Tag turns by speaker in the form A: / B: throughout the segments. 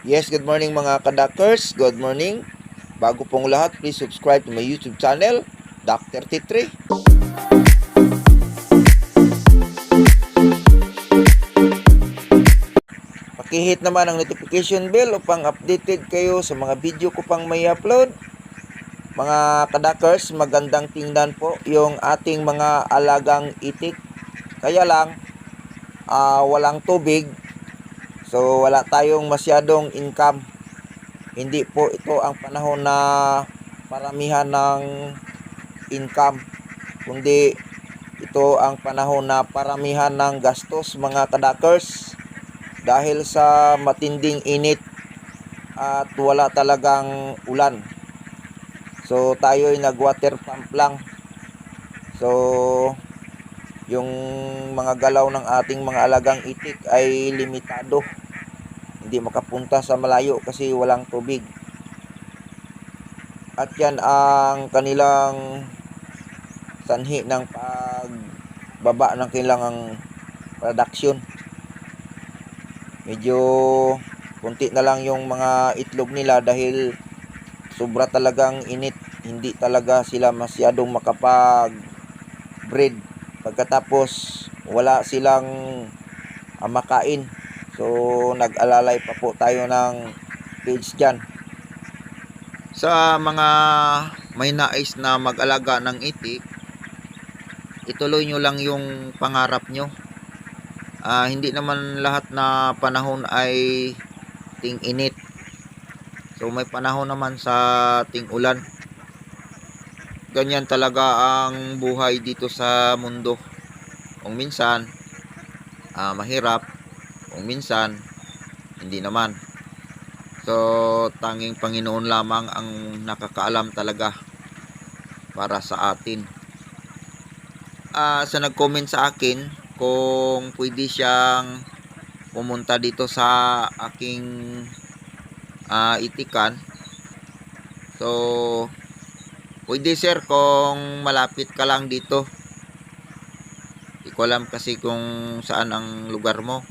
A: Yes, good morning mga kadakers. Good morning. Bago pong lahat, please subscribe to my YouTube channel, Dr. T3. Pakihit naman ang notification bell upang updated kayo sa mga video ko pang may upload. Mga kadakers, magandang tingnan po yung ating mga alagang itik. Kaya lang, ah, walang tubig. So, wala tayong masyadong income. Hindi po ito ang panahon na paramihan ng income. Kundi ito ang panahon na paramihan ng gastos mga kadakers. Dahil sa matinding init at wala talagang ulan. So, tayo ay nag-water pump lang. So, yung mga galaw ng ating mga alagang itik ay limitado. Hindi makapunta sa malayo kasi walang tubig. At yan ang kanilang sanhi ng pagbaba ng kanilang production. Medyo kunti na lang yung mga itlog nila dahil sobra talagang init. Hindi talaga sila masyadong makapag breed pagkatapos wala silang ah, makain. So nag-alalay pa po tayo ng page dyan. Sa mga may nais na mag-alaga ng itik ituloy nyo lang yung pangarap nyo. Ah, hindi naman lahat na panahon ay ting init so may panahon naman sa ting ulan ganyan talaga ang buhay dito sa mundo. Kung minsan, ah, mahirap. Kung minsan, hindi naman. So, tanging Panginoon lamang ang nakakaalam talaga para sa atin. Ah, sa nag-comment sa akin, kung pwede siyang pumunta dito sa aking ah, itikan. So, Pwede sir kung malapit ka lang dito. Hindi alam kasi kung saan ang lugar mo.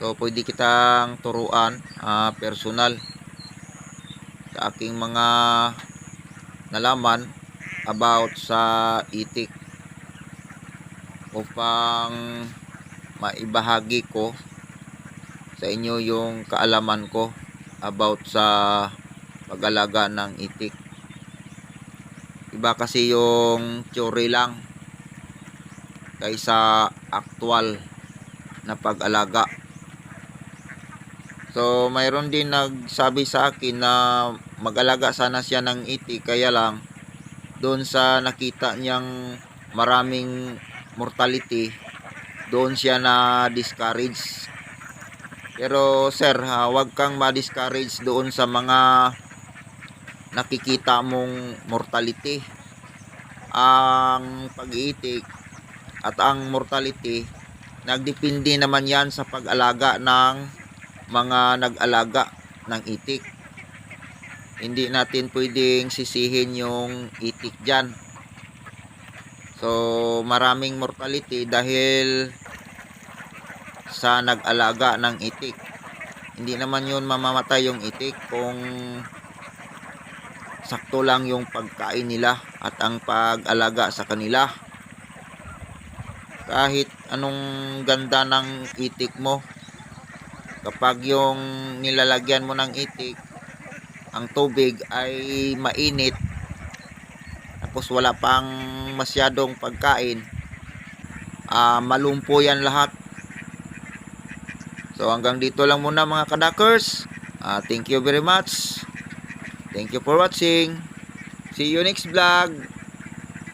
A: So pwede kitang turuan ah, personal sa aking mga nalaman about sa itik upang maibahagi ko sa inyo yung kaalaman ko about sa pag-alaga ng itik. Iba kasi yung theory lang kaysa actual na pag-alaga. So, mayroon din nagsabi sa akin na mag-alaga sana siya ng iti kaya lang doon sa nakita niyang maraming mortality doon siya na discourage. Pero sir, ha, wag kang ma-discourage doon sa mga nakikita mong mortality. Ang pag-iitik at ang mortality nagdepende naman yan sa pag-alaga ng mga nag-alaga ng itik. Hindi natin pwedeng sisihin yung itik dyan. So maraming mortality dahil sa nag-alaga ng itik. Hindi naman yun mamamatay yung itik kung sakto lang yung pagkain nila at ang pag-alaga sa kanila. Kahit anong ganda ng itik mo, kapag yung nilalagyan mo ng itik, ang tubig ay mainit, tapos wala pang masyadong pagkain, ah malumpo yan lahat. So hanggang dito lang muna mga kadakers. Ah, thank you very much. Thank you for watching. See you next vlog.